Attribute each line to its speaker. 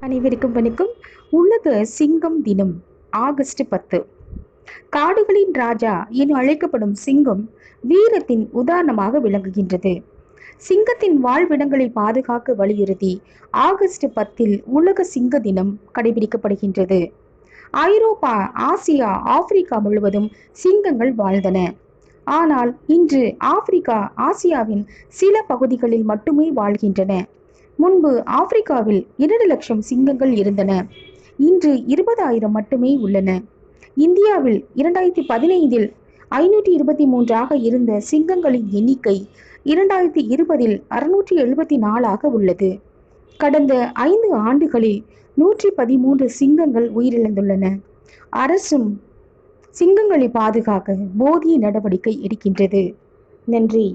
Speaker 1: அனைவருக்கும் வணக்கம். உலக சிங்கம் தினம் ஆகஸ்ட் பத்து. காடுகளின் ராஜா என அழைக்கப்படும் சிங்கம் வீரத்தின் உதாரணமாக விளங்குகின்றது. சிங்கத்தின் வாழ்விடங்களை பாதுகாக்க வலியுறுத்தி ஆகஸ்ட் பத்தில் உலக சிங்க தினம் கடைபிடிக்கப்படுகின்றது. ஐரோப்பா ஆசியா ஆப்பிரிக்கா முழுவதும் சிங்கங்கள் வாழ்ந்தன. ஆனால் இன்று ஆப்பிரிக்கா ஆசியாவின் சில பகுதிகளில் மட்டுமே வாழ்கின்றன. முன்பு ஆப்பிரிக்காவில் இரண்டு லட்சம் சிங்கங்கள் இருந்தன. இன்று இருபதாயிரம் மட்டுமே உள்ளன. இந்தியாவில் இரண்டாயிரத்தி பதினைந்தில் ஐநூற்றி இருபத்தி மூன்றாக இருந்த சிங்கங்களின் எண்ணிக்கை இரண்டாயிரத்தி இருபதில் அறுநூற்றி எழுபத்தி நாலாக உள்ளது. கடந்த ஐந்து ஆண்டுகளில் நூற்றி பதிமூன்று சிங்கங்கள் உயிரிழந்துள்ளன. அரசும் சிங்கங்களை பாதுகாக்க போதிய நடவடிக்கை எடுக்கின்றது. நன்றி.